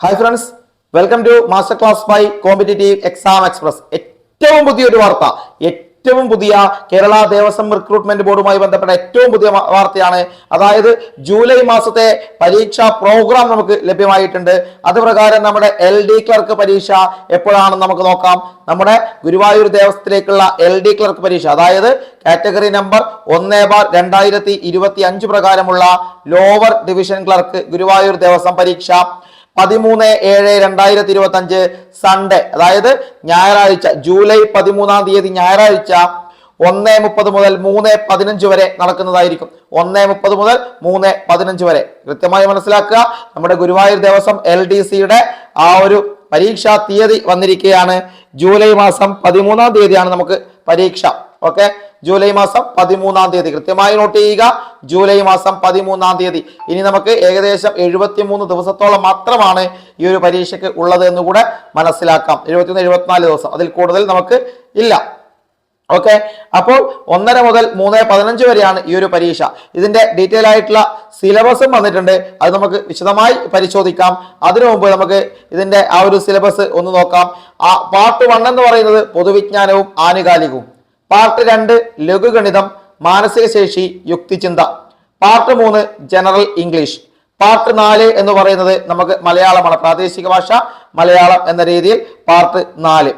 Hi friends welcome to master class by competitive exam express ഏറ്റവും പുതിയൊരു വാർത്ത ഏറ്റവും പുതിയ കേരള ദേവസ്വം റിക്രൂട്ട്മെന്റ് ബോർഡുമായി ബന്ധപ്പെട്ട ഏറ്റവും പുതിയ വാർത്തയാണ്. അതായത് ജൂലൈ മാസത്തെ പരീക്ഷാ പ്രോഗ്രാം നമുക്ക് ലഭ്യമായിട്ടുണ്ട്. അത് പ്രകാരം നമ്മുടെ എൽ ഡി ക്ലർക്ക് പരീക്ഷ എപ്പോഴാണെന്ന് നമുക്ക് നോക്കാം. നമ്മുടെ ഗുരുവായൂർ ദേവസ്ഥത്തിലേക്കുള്ള എൽ ഡി ക്ലർക്ക് പരീക്ഷ അതായത് കാറ്റഗറി നമ്പർ ഒന്ന് ബാർ രണ്ടായിരത്തി ഇരുപത്തി അഞ്ച് പ്രകാരമുള്ള lower division clerk Guruvayur Devaswom പരീക്ഷ. പതിമൂന്ന് ഏഴ് രണ്ടായിരത്തി ഇരുപത്തി അഞ്ച് സൺഡേ അതായത് ഞായറാഴ്ച ജൂലൈ പതിമൂന്നാം തീയതി ഞായറാഴ്ച ഒന്ന് മുപ്പത് മുതൽ മൂന്ന് പതിനഞ്ച് വരെ നടക്കുന്നതായിരിക്കും. ഒന്ന് മുപ്പത് മുതൽ മൂന്ന് പതിനഞ്ച് വരെ. കൃത്യമായി മനസ്സിലാക്കുക. നമ്മുടെ ഗുരുവായൂർ ദേവസ്വം എൽ ഡി സിയുടെ ആ ഒരു പരീക്ഷാ തീയതി വന്നിരിക്കുകയാണ്. ജൂലൈ മാസം പതിമൂന്നാം തീയതിയാണ് നമുക്ക് പരീക്ഷ. ഓക്കെ? ജൂലൈ മാസം പതിമൂന്നാം തീയതി. കൃത്യമായി നോട്ട് ചെയ്യുക ജൂലൈ മാസം പതിമൂന്നാം തീയതി. ഇനി നമുക്ക് ഏകദേശം എഴുപത്തിമൂന്ന് ദിവസത്തോളം മാത്രമാണ് ഈ ഒരു പരീക്ഷയ്ക്ക് ഉള്ളത് എന്ന് കൂടെ മനസ്സിലാക്കാം. എഴുപത്തിമൂന്ന് എഴുപത്തിനാല് ദിവസം അതിൽ കൂടുതൽ നമുക്ക് ഇല്ല. ഓക്കെ അപ്പോൾ ഒന്നര മുതൽ മൂന്ന് പതിനഞ്ച് വരെയാണ് ഈ ഒരു പരീക്ഷ. ഇതിന്റെ ഡീറ്റെയിൽ ആയിട്ടുള്ള സിലബസും വന്നിട്ടുണ്ട്. അത് നമുക്ക് വിശദമായി പരിശോധിക്കാം. അതിനു മുമ്പ് നമുക്ക് ഇതിന്റെ ആ ഒരു സിലബസ് ഒന്ന് നോക്കാം. ആ പാർട്ട് വൺ എന്ന് പറയുന്നത് പൊതുവിജ്ഞാനവും ആനുകാലികവും. പാർട്ട് രണ്ട് ലഘുഗണിതം മാനസിക ശേഷി യുക്തിചിന്ത. പാർട്ട് മൂന്ന് ജനറൽ ഇംഗ്ലീഷ് പാർട്ട് നാല് എന്ന് പറയുന്നത് നമുക്ക് മലയാളമാണ്. പ്രാദേശിക ഭാഷ മലയാളം എന്ന രീതിയിൽ പാർട്ട് നാല്.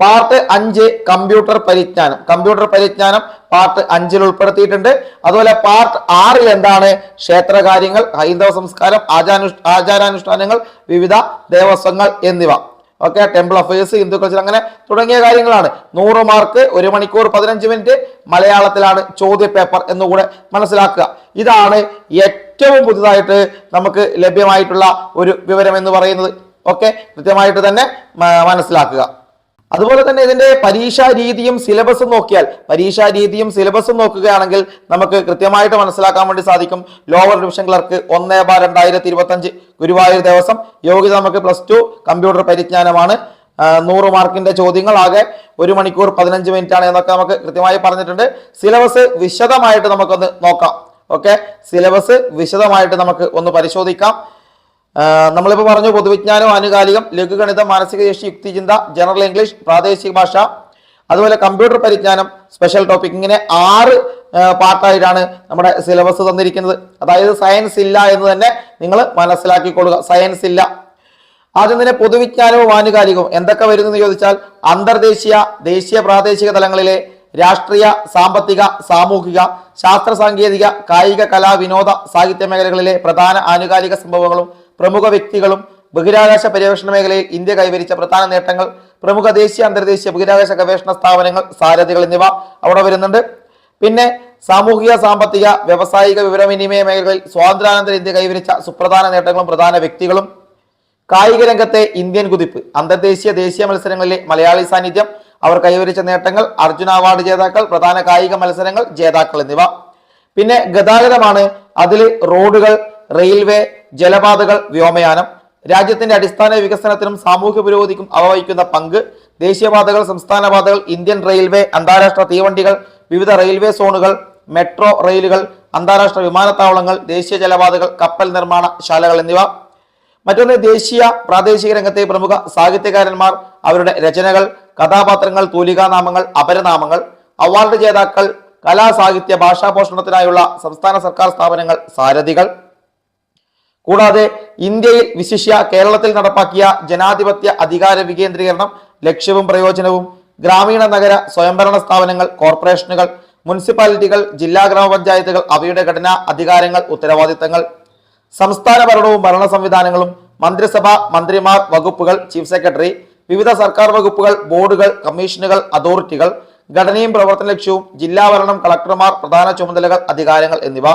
പാർട്ട് അഞ്ച് കമ്പ്യൂട്ടർ പരിജ്ഞാനം. കമ്പ്യൂട്ടർ പരിജ്ഞാനം പാർട്ട് അഞ്ചിൽ ഉൾപ്പെടുത്തിയിട്ടുണ്ട്. അതുപോലെ പാർട്ട് ആറിൽ എന്താണ്? ക്ഷേത്രകാര്യങ്ങൾ ഹൈന്ദവ സംസ്കാരം ആചാര ആചാരാനുഷ്ഠാനങ്ങൾ വിവിധ ദേവസ്വങ്ങൾ എന്നിവ. Okay temple affairs Hindu culture അങ്ങനെ തുടങ്ങിയ കാര്യങ്ങളാണ്. നൂറ് മാർക്ക് ഒരു മണിക്കൂർ പതിനഞ്ച് മിനിറ്റ് മലയാളത്തിലാണ് ചോദ്യ പേപ്പർ എന്നുകൂടെ മനസ്സിലാക്കുക. ഇതാണ് ഏറ്റവും പുതുതായിട്ട് നമുക്ക് ലഭ്യമായിട്ടുള്ള ഒരു വിവരം എന്ന് പറയുന്നത്. ഓക്കെ കൃത്യമായിട്ട് തന്നെ മനസ്സിലാക്കുക. അതുപോലെ തന്നെ ഇതിന്റെ പരീക്ഷാ രീതിയും സിലബസും നോക്കിയാൽ പരീക്ഷാ രീതിയും സിലബസും നോക്കുകയാണെങ്കിൽ നമുക്ക് കൃത്യമായിട്ട് മനസ്സിലാക്കാൻ വേണ്ടി സാധിക്കും. ലോവർ ഡിവിഷൻ ക്ലർക്ക് ഒന്ന് ബാർ രണ്ടായിരത്തി ഇരുപത്തി അഞ്ച് ഗുരുവായൂർ ദിവസം യോഗ്യത നമുക്ക് പ്ലസ് ടു കമ്പ്യൂട്ടർ പരിജ്ഞാനമാണ്. നൂറ് മാർക്കിന്റെ ചോദ്യങ്ങൾ ആകെ ഒരു മണിക്കൂർ പതിനഞ്ച് മിനിറ്റ് ആണ് എന്നൊക്കെ നമുക്ക് കൃത്യമായി പറഞ്ഞിട്ടുണ്ട്. സിലബസ് വിശദമായിട്ട് നമുക്കൊന്ന് നോക്കാം. ഓക്കെ സിലബസ് വിശദമായിട്ട് നമുക്ക് ഒന്ന് പരിശോധിക്കാം. നമ്മളിപ്പോൾ പറഞ്ഞു പൊതുവിജ്ഞാനം ആനുകാലികം ലഘുഗണിതം മാനസിക ശേഷി യുക്തിചിന്ത ജനറൽ ഇംഗ്ലീഷ് പ്രാദേശിക ഭാഷ അതുപോലെ കമ്പ്യൂട്ടർ പരിജ്ഞാനം സ്പെഷ്യൽ ടോപ്പിക് ഇങ്ങനെ ആറ് പാർട്ടായിട്ടാണ് നമ്മുടെ സിലബസ് തന്നിരിക്കുന്നത്. അതായത് സയൻസ് ഇല്ല എന്ന് തന്നെ നിങ്ങൾ മനസ്സിലാക്കിക്കൊള്ളുക. സയൻസ് ഇല്ല. ആദ്യം തന്നെ പൊതുവിജ്ഞാനവും ആനുകാലികവും എന്തൊക്കെ വരുന്നെന്ന് ചോദിച്ചാൽ അന്തർദേശീയ ദേശീയ പ്രാദേശിക തലങ്ങളിലെ രാഷ്ട്രീയ സാമ്പത്തിക സാമൂഹിക ശാസ്ത്ര സാങ്കേതിക കായിക കലാ വിനോദ സാഹിത്യ മേഖലകളിലെ പ്രധാന ആനുകാലിക സംഭവങ്ങളും പ്രമുഖ വ്യക്തികളും ബഹിരാകാശ പര്യവേഷണ മേഖലയിൽ ഇന്ത്യ കൈവരിച്ച പ്രധാന നേട്ടങ്ങൾ പ്രമുഖ ദേശീയ അന്തർദേശീയ ബഹിരാകാശ ഗവേഷണ സ്ഥാപനങ്ങൾ സാരഥികൾ എന്നിവ അവിടെ വരുന്നുണ്ട്. പിന്നെ സാമൂഹിക സാമ്പത്തിക വ്യവസായിക വിവരവിനിമയ മേഖലകളിൽ സ്വാതന്ത്ര്യാനന്തര ഇന്ത്യ കൈവരിച്ച സുപ്രധാന നേട്ടങ്ങളും പ്രധാന വ്യക്തികളും. കായിക രംഗത്തെ ഇന്ത്യൻ കുതിപ്പ് അന്തർദേശീയ ദേശീയ മത്സരങ്ങളിലെ മലയാളി സാന്നിധ്യം അവർ കൈവരിച്ച നേട്ടങ്ങൾ അർജുന അവാർഡ് ജേതാക്കൾ പ്രധാന കായിക മത്സരങ്ങൾ ജേതാക്കൾ എന്നിവ. പിന്നെ ഗതാഗതമാണ്. അതിൽ റോഡുകൾ റെയിൽവേ ജലപാതകൾ വ്യോമയാനം രാജ്യത്തിന്റെ അടിസ്ഥാന വികസനത്തിനും സാമൂഹ്യ പുരോഗതിക്കും അവ വഹിക്കുന്ന പങ്ക് ദേശീയപാതകൾ സംസ്ഥാന പാതകൾ ഇന്ത്യൻ റെയിൽവേ അന്താരാഷ്ട്ര തീവണ്ടികൾ വിവിധ റെയിൽവേ സോണുകൾ മെട്രോ റെയിലുകൾ അന്താരാഷ്ട്ര വിമാനത്താവളങ്ങൾ ദേശീയ ജലപാതകൾ കപ്പൽ നിർമ്മാണ ശാലകൾ എന്നിവ. മറ്റൊന്ന് ദേശീയ പ്രാദേശിക രംഗത്തെ പ്രമുഖ സാഹിത്യകാരന്മാർ അവരുടെ രചനകൾ കഥാപാത്രങ്ങൾ തൂലികാനാമങ്ങൾ അപരനാമങ്ങൾ അവാർഡ് ജേതാക്കൾ കലാ സാഹിത്യ ഭാഷാ പോഷണത്തിനായുള്ള സംസ്ഥാന സർക്കാർ സ്ഥാപനങ്ങൾ സാരഥികൾ. കൂടാതെ ഇന്ത്യയിൽ വിശിഷ്യ കേരളത്തിൽ നടപ്പാക്കിയ ജനാധിപത്യ അധികാര വികേന്ദ്രീകരണം ലക്ഷ്യവും പ്രയോജനവും ഗ്രാമീണ നഗര സ്വയംഭരണ സ്ഥാപനങ്ങൾ കോർപ്പറേഷനുകൾ മുനിസിപ്പാലിറ്റികൾ ജില്ലാ ഗ്രാമപഞ്ചായത്തുകൾ അവയുടെ ഘടന അധികാരങ്ങൾ ഉത്തരവാദിത്തങ്ങൾ സംസ്ഥാന ഭരണവും ഭരണ സംവിധാനങ്ങളും മന്ത്രിസഭ മന്ത്രിമാർ വകുപ്പുകൾ ചീഫ് സെക്രട്ടറി വിവിധ സർക്കാർ വകുപ്പുകൾ ബോർഡുകൾ കമ്മീഷനുകൾ അതോറിറ്റികൾ ഘടനയും പ്രവർത്തന ലക്ഷ്യവും ജില്ലാ ഭരണം കളക്ടർമാർ പ്രധാന ചുമതലകൾ അധികാരങ്ങൾ എന്നിവ.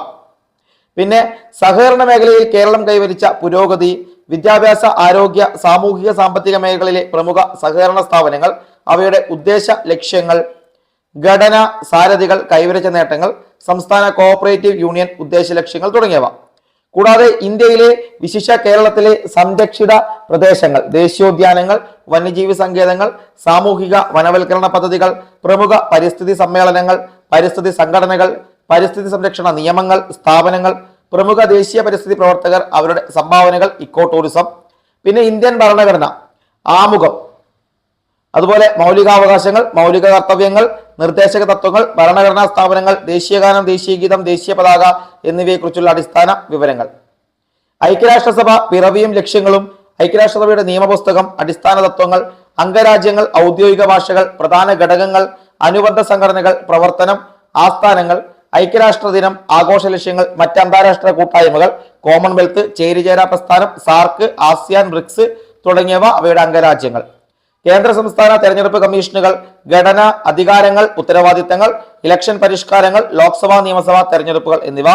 പിന്നെ സഹകരണ മേഖലയിൽ കേരളം കൈവരിച്ച പുരോഗതി വിദ്യാഭ്യാസ ആരോഗ്യ സാമൂഹിക സാമ്പത്തിക മേഖലയിലെ പ്രമുഖ സഹകരണ സ്ഥാപനങ്ങൾ അവയുടെ ഉദ്ദേശ ലക്ഷ്യങ്ങൾ ഘടന സാരഥികൾ കൈവരിച്ച നേട്ടങ്ങൾ സംസ്ഥാന കോഓപ്പറേറ്റീവ് യൂണിയൻ ഉദ്ദേശ ലക്ഷ്യങ്ങൾ തുടങ്ങിയവ. കൂടാതെ ഇന്ത്യയിലെ വിശിഷ്ട കേരളത്തിലെ സംരക്ഷിത പ്രദേശങ്ങൾ ദേശീയോദ്യാനങ്ങൾ വന്യജീവി സങ്കേതങ്ങൾ സാമൂഹിക വനവൽക്കരണ പദ്ധതികൾ പ്രമുഖ പരിസ്ഥിതി സമ്മേളനങ്ങൾ പരിസ്ഥിതി സംഘടനകൾ പരിസ്ഥിതി സംരക്ഷണ നിയമങ്ങൾ സ്ഥാപനങ്ങൾ പ്രമുഖ ദേശീയ പരിസ്ഥിതി പ്രവർത്തകർ അവരുടെ സംഭാവനകൾ ഇക്കോ ടൂറിസം പിന്നെ ഇന്ത്യൻ ഭരണഘടന ആമുഖം അതുപോലെ മൗലികാവകാശങ്ങൾ മൗലിക കർത്തവ്യങ്ങൾ നിർദ്ദേശക തത്വങ്ങൾ ഭരണഘടനാ സ്ഥാപനങ്ങൾ ദേശീയഗാനം ദേശീയ ഗീതം ദേശീയ പതാക എന്നിവയെക്കുറിച്ചുള്ള അടിസ്ഥാന വിവരങ്ങൾ. ഐക്യരാഷ്ട്രസഭ പിറവിയും ലക്ഷ്യങ്ങളും ഐക്യരാഷ്ട്രസഭയുടെ നിയമപുസ്തകം അടിസ്ഥാന തത്വങ്ങൾ അംഗരാജ്യങ്ങൾ ഔദ്യോഗിക ഭാഷകൾ പ്രധാന ഘടകങ്ങൾ അനുബന്ധ സംഘടനകൾ പ്രവർത്തനം ആസ്ഥാനങ്ങൾ ഐക്യരാഷ്ട്ര ദിനം ആഘോഷ ലക്ഷ്യങ്ങൾ മറ്റ് അന്താരാഷ്ട്ര കൂട്ടായ്മകൾ കോമൺവെൽത്ത് ചേരിചേരാ പ്രസ്ഥാനം സാർക്ക് ആസിയാൻ ബ്രിക്സ് തുടങ്ങിയവ അവയുടെ അംഗരാജ്യങ്ങൾ. കേന്ദ്ര സംസ്ഥാന തെരഞ്ഞെടുപ്പ് കമ്മീഷനുകൾ ഘടന അധികാരങ്ങൾ ഉത്തരവാദിത്തങ്ങൾ ഇലക്ഷൻ പരിഷ്കാരങ്ങൾ ലോക്സഭാ നിയമസഭാ തെരഞ്ഞെടുപ്പുകൾ എന്നിവ.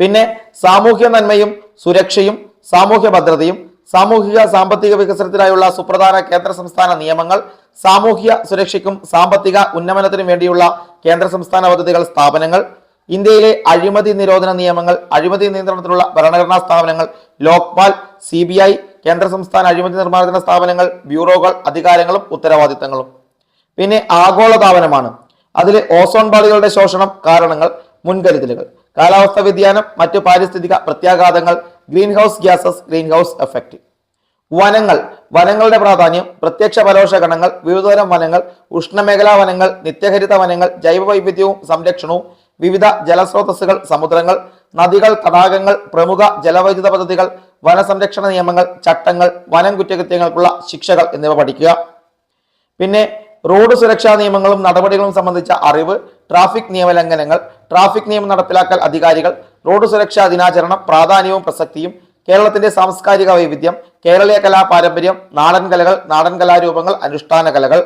പിന്നെ സാമൂഹ്യ നന്മയും സുരക്ഷയും സാമൂഹ്യ ഭദ്രതയും സാമൂഹിക സാമ്പത്തിക വികസനത്തിനായുള്ള സുപ്രധാന കേന്ദ്ര സംസ്ഥാന നിയമങ്ങൾ സാമൂഹിക സുരക്ഷയ്ക്കും സാമ്പത്തിക ഉന്നമനത്തിനും വേണ്ടിയുള്ള കേന്ദ്ര സംസ്ഥാന പദ്ധതികൾ സ്ഥാപനങ്ങൾ ഇന്ത്യയിലെ അഴിമതി നിരോധന നിയമങ്ങൾ അഴിമതി നിയന്ത്രണത്തിനുള്ള ഭരണഘടനാ സ്ഥാപനങ്ങൾ ലോക്പാൽ സി ബി ഐ കേന്ദ്ര സംസ്ഥാന അഴിമതി നിർമ്മാർജന സ്ഥാപനങ്ങൾ ബ്യൂറോകൾ അധികാരങ്ങളും ഉത്തരവാദിത്തങ്ങളും. പിന്നെ ആഗോളതാപനമാണ്. അതിലെ ഓസോൺ പാളികളുടെ ശോഷണം കാരണങ്ങൾ മുൻകരുതലുകൾ. കാലാവസ്ഥാ വ്യതിയാനം മറ്റ് പാരിസ്ഥിതിക പ്രത്യാഘാതങ്ങൾ greenhouse gases greenhouse effect വനങ്ങൾ. വനങ്ങളുടെ പ്രാധാന്യം പ്രത്യക്ഷ പരോക്ഷ ഗണങ്ങൾ വിവിധതരം വനങ്ങൾ ഉഷ്ണമേഖലാ വനങ്ങൾ നിത്യഹരിത വനങ്ങൾ ജൈവ വൈവിധ്യവും സംരക്ഷണവും വിവിധ ജലസ്രോതസ്സുകൾ സമുദ്രങ്ങൾ നദികൾ തടാകങ്ങൾ പ്രമുഖ ജലവൈദ്യുത പദ്ധതികൾ വനസംരക്ഷണ നിയമങ്ങൾ ചട്ടങ്ങൾ വനം കുറ്റകൃത്യങ്ങൾക്കുള്ള ശിക്ഷകൾ എന്നിവ പഠിക്കുക. പിന്നെ റോഡ് സുരക്ഷാ നിയമങ്ങളും നടപടികളും സംബന്ധിച്ച അറിവ് ട്രാഫിക് നിയമലംഘനങ്ങൾ ട്രാഫിക് നിയമം നടപ്പിലാക്കൽ അധികാരികൾ റോഡ് സുരക്ഷാ ദിനാചരണം പ്രാധാന്യവും പ്രസക്തിയും കേരളത്തിന്റെ സാംസ്കാരിക വൈവിധ്യം കേരളീയ കലാ പാരമ്പര്യം നാടൻ കലകൾ നാടൻ കലാരൂപങ്ങൾ അനുഷ്ഠാന കലകൾ.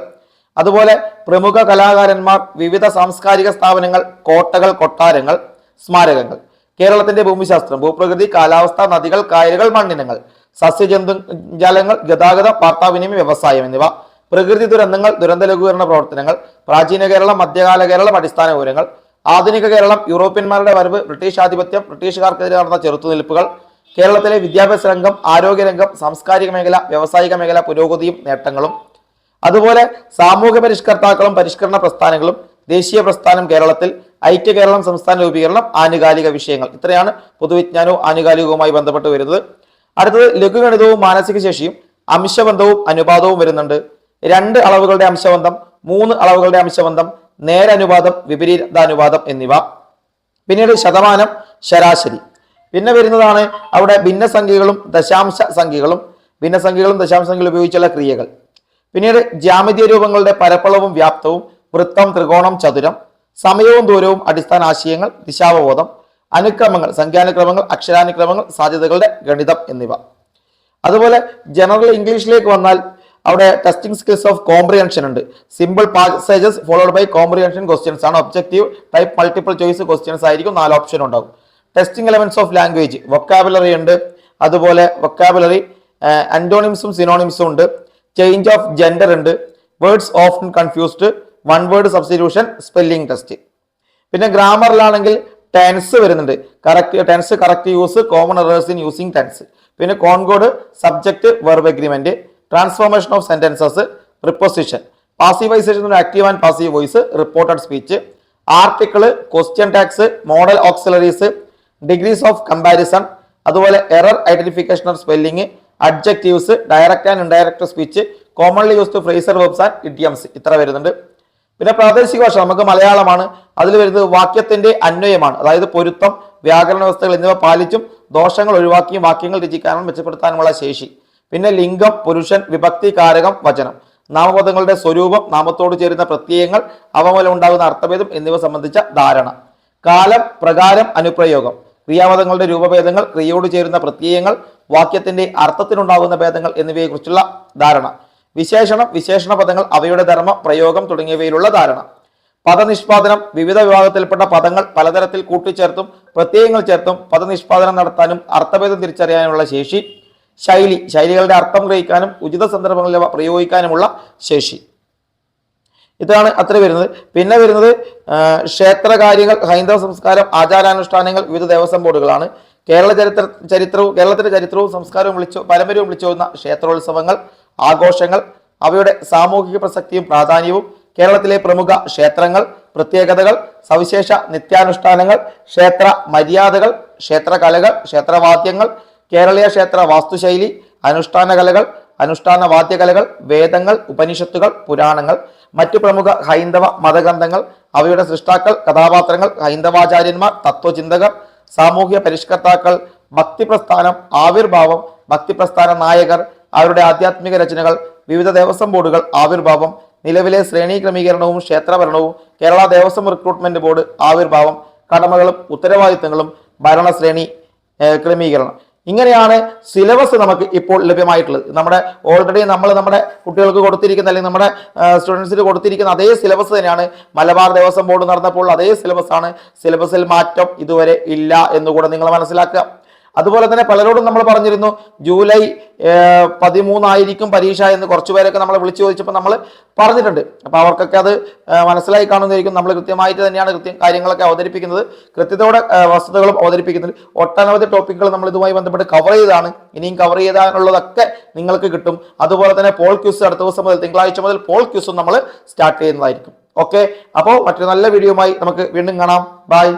അതുപോലെ പ്രമുഖ കലാകാരന്മാർ വിവിധ സാംസ്കാരിക സ്ഥാപനങ്ങൾ കോട്ടകൾ കൊട്ടാരങ്ങൾ സ്മാരകങ്ങൾ. കേരളത്തിന്റെ ഭൂമിശാസ്ത്രം ഭൂപ്രകൃതി കാലാവസ്ഥ നദികൾ കായലുകൾ മണ്ണിനങ്ങൾ സസ്യജന്തു ജാലങ്ങൾ ഗതാഗതം വാർത്താവിനിമയ വ്യവസായം എന്നിവ. പ്രകൃതി ദുരന്തങ്ങൾ ദുരന്ത ലഘൂകരണ പ്രവർത്തനങ്ങൾ പ്രാചീന കേരളം മധ്യകാല കേരളം അടിസ്ഥാന വിവരങ്ങൾ ആധുനിക കേരളം യൂറോപ്യന്മാരുടെ വരവ് ബ്രിട്ടീഷ് ആധിപത്യം ബ്രിട്ടീഷുകാർക്കെതിരെ നടന്ന ചെറുത്തുനിൽപ്പുകൾ കേരളത്തിലെ വിദ്യാഭ്യാസ രംഗം ആരോഗ്യരംഗം സാംസ്കാരിക മേഖല വ്യാവസായിക മേഖല പുരോഗതിയും നേട്ടങ്ങളും അതുപോലെ സാമൂഹ്യ പരിഷ്കർത്താക്കളും പരിഷ്കരണ പ്രസ്ഥാനങ്ങളും ദേശീയ പ്രസ്ഥാനം കേരളത്തിൽ ഐക്യ കേരളം സംസ്ഥാന രൂപീകരണം ആനുകാലിക വിഷയങ്ങൾ. ഇത്രയാണ് പൊതുവിജ്ഞാനവും ആനുകാലികവുമായി ബന്ധപ്പെട്ട് വരുന്നത്. അടുത്തത് ലഘുഗണിതവും മാനസിക ശേഷിയും അംശബന്ധവും അനുപാതവും വരുന്നുണ്ട്. രണ്ട് അളവുകളുടെ അംശബന്ധം മൂന്ന് അളവുകളുടെ അംശബന്ധം നേരനുപാതം വിപരീതാനുപാതം എന്നിവ. പിന്നീട് ശതമാനം ശരാശരി. പിന്നെ വരുന്നതാണ് അവിടെ ഭിന്നസംഖ്യകളും ദശാംശ സംഖ്യകളും ഭിന്നസംഖ്യകളും ദശാംശ സംഖ്യകളും ഉപയോഗിച്ചുള്ള ക്രിയകൾ. പിന്നീട് ജ്യാമിതീയ രൂപങ്ങളുടെ പരപ്പളവും വ്യാപ്തവും വൃത്തം ത്രികോണം ചതുരം സമയവും ദൂരവും അടിസ്ഥാന ആശയങ്ങൾ ദിശാവബോധം അനുക്രമങ്ങൾ സംഖ്യാനുക്രമങ്ങൾ അക്ഷരാനുക്രമങ്ങൾ സാധ്യതകളുടെ ഗണിതം എന്നിവ. അതുപോലെ ജനറൽ ഇംഗ്ലീഷിലേക്ക് വന്നാൽ അവിടെ ടെസ്റ്റിംഗ് സ്കിൽസ് ഓഫ് കോംപ്രിഹെൻഷൻ ഉണ്ട്. Simple passages followed by comprehension questions ആണ്. Objective type multiple choice questions ആയിരിക്കും. നാല് ഓപ്ഷൻ ഉണ്ടാകും. Testing elements of language vocabulary ഉണ്ട്. അതുപോലെ വൊക്കാബുലറി അന്റോണിംസും സിനോണിംസും ഉണ്ട്. ചേഞ്ച് ഓഫ് ജെൻഡർ ഉണ്ട്. Words often confused one word substitution spelling test പിന്നെ ഗ്രാമറിലാണെങ്കിൽ ടെൻസ് വരുന്നുണ്ട്. Correct tense correct use common errors in using tense പിന്നെ concord subject verb agreement transformation of sentences preposition passivisation active and passive voice reported speech article question tags modal auxiliaries degrees of comparison അതുപോലെ error identification of spelling adjectives direct and indirect speech commonly used phrasal verbs and idioms ഇത്ര വരുന്നുണ്ട്. പിന്നെ പ്രാദേശിക ഭാഷ നമുക്ക് മലയാളമാണ്. അതിൽ വരുന്നത് വാക്യത്തിന്റെ അന്വയമാണ്. അതായത് പൊരുത്തം വ്യാകരണ വ്യവസ്ഥകൾ എന്നിവ പാലിച്ചും ദോഷങ്ങൾ ഒഴിവാക്കിയും വാക്യങ്ങൾ രചിക്കാനും മെച്ചപ്പെടുത്താനുമുള്ള ശേഷി. പിന്നെ ലിംഗം പുരുഷൻ വിഭക്തി കാരകം വചനം. നാമപദങ്ങളുടെ സ്വരൂപം നാമത്തോട് ചേരുന്ന പ്രത്യയങ്ങൾ അവ മൂലം ഉണ്ടാകുന്ന അർത്ഥഭേദം എന്നിവ സംബന്ധിച്ച ധാരണ. കാലം പ്രകാരം അനുപ്രയോഗം. ക്രിയാപദങ്ങളുടെ രൂപഭേദങ്ങൾ ക്രിയയോട് ചേരുന്ന പ്രത്യയങ്ങൾ വാക്യത്തിന്റെ അർത്ഥത്തിനുണ്ടാകുന്ന ഭേദങ്ങൾ എന്നിവയെക്കുറിച്ചുള്ള ധാരണ. വിശേഷണം വിശേഷണ പദങ്ങൾ അവയുടെ ധർമ്മ പ്രയോഗം തുടങ്ങിയവയിലുള്ള ധാരണ. പദനിഷ്പാദനം വിവിധ വിഭാഗത്തിൽപ്പെട്ട പദങ്ങൾ പലതരത്തിൽ കൂട്ടിച്ചേർത്തും പ്രത്യയങ്ങൾ ചേർത്തും പദനിഷ്പാദനം നടത്താനും അർത്ഥഭേദം തിരിച്ചറിയാനുള്ള ശേഷി ശൈലി ശൈലികളുടെ അർത്ഥം ഗ്രഹിക്കാനും ഉചിത സന്ദർഭങ്ങളിൽ പ്രയോഗിക്കാനുമുള്ള ശേഷി. ഇതാണ് അത്ര വരുന്നത്. പിന്നെ വരുന്നത് ക്ഷേത്രകാര്യങ്ങൾ ഹൈന്ദവ സംസ്കാരം ആചാരാനുഷ്ഠാനങ്ങൾ വിവിധ ദേവസ്വം ബോർഡുകളാണ്. കേരള ചരിത്ര ചരിത്രവും കേരളത്തിന്റെ ചരിത്രവും സംസ്കാരവും വിളിച്ചു പാരമ്പര്യവും വിളിച്ചു വന്ന ക്ഷേത്രോത്സവങ്ങൾ ആഘോഷങ്ങൾ അവയുടെ സാമൂഹിക പ്രസക്തിയും പ്രാധാന്യവും കേരളത്തിലെ പ്രമുഖ ക്ഷേത്രങ്ങൾ പ്രത്യേകതകൾ സവിശേഷ നിത്യാനുഷ്ഠാനങ്ങൾ ക്ഷേത്ര മര്യാദകൾ ക്ഷേത്രകലകൾ ക്ഷേത്രവാദ്യങ്ങൾ കേരളീയ ക്ഷേത്ര വാസ്തുശൈലി അനുഷ്ഠാന കലകൾ അനുഷ്ഠാന വാദ്യകലകൾ വേദങ്ങൾ ഉപനിഷത്തുകൾ പുരാണങ്ങൾ മറ്റു പ്രമുഖ ഹൈന്ദവ മതഗ്രന്ഥങ്ങൾ അവയുടെ സൃഷ്ടാക്കൾ കഥാപാത്രങ്ങൾ ഹൈന്ദവാചാര്യന്മാർ തത്വചിന്തകർ സാമൂഹ്യ പരിഷ്കർത്താക്കൾ ഭക്തിപ്രസ്ഥാനം ആവിർഭാവം ഭക്തിപ്രസ്ഥാന നായകർ അവരുടെ ആധ്യാത്മിക രചനകൾ വിവിധ ദേവസ്വം ബോർഡുകൾ ആവിർഭാവം നിലവിലെ ശ്രേണീക്രമീകരണവും ക്ഷേത്രഭരണവും കേരള ദേവസ്വം റിക്രൂട്ട്മെന്റ് ബോർഡ് ആവിർഭാവം കടമകളും ഉത്തരവാദിത്തങ്ങളും ഭരണശ്രേണി ക്രമീകരണം. ഇങ്ങനെയാണ് സിലബസ് നമുക്ക് ഇപ്പോൾ ലഭ്യമായിട്ടുള്ളത്. നമ്മുടെ ഓൾറെഡി നമ്മൾ നമ്മുടെ കുട്ടികൾക്ക് കൊടുത്തിരിക്കുന്ന അല്ലെങ്കിൽ നമ്മുടെ സ്റ്റുഡൻസിന് കൊടുത്തിരിക്കുന്ന അതേ സിലബസ് തന്നെയാണ് മലബാർ ദേവസ്വം ബോർഡ് നടന്നപ്പോൾ അതേ സിലബസ് ആണ്. സിലബസിൽ മാറ്റം ഇതുവരെ ഇല്ല എന്നുകൂടെ നിങ്ങൾ മനസ്സിലാക്കുക. അതുപോലെ തന്നെ പലരോടും നമ്മൾ പറഞ്ഞിരുന്നു ജൂലൈ പതിമൂന്നായിരിക്കും പരീക്ഷ എന്ന് കുറച്ചു പേരൊക്കെ നമ്മളെ വിളിച്ചു ചോദിച്ചപ്പോൾ നമ്മൾ പറഞ്ഞിട്ടുണ്ട്. അപ്പോൾ അവർക്കൊക്കെ അത് മനസ്സിലായി കാണുന്നതായിരിക്കും. നമ്മൾ കൃത്യമായിട്ട് തന്നെയാണ് കൃത്യം കാര്യങ്ങളൊക്കെ അവതരിപ്പിക്കുന്നത്. കൃത്യതയോടെ വസ്തുതകളും അവതരിപ്പിക്കുന്നത്. ഒട്ടനവധി ടോപ്പിക്കുകൾ നമ്മൾ ഇതുമായി ബന്ധപ്പെട്ട് കവർ ചെയ്താണ് ഇനിയും കവർ ചെയ്താനുള്ളതൊക്കെ നിങ്ങൾക്ക് കിട്ടും. അതുപോലെ തന്നെ പോൾ ക്യൂസ് അടുത്ത ദിവസം മുതൽ തിങ്കളാഴ്ച മുതൽ പോൾ ക്യൂസും നമ്മൾ സ്റ്റാർട്ട് ചെയ്യുന്നതായിരിക്കും. ഓക്കെ അപ്പോൾ മറ്റൊരു നല്ല വീഡിയോയുമായി നമുക്ക് വീണ്ടും കാണാം. ബൈ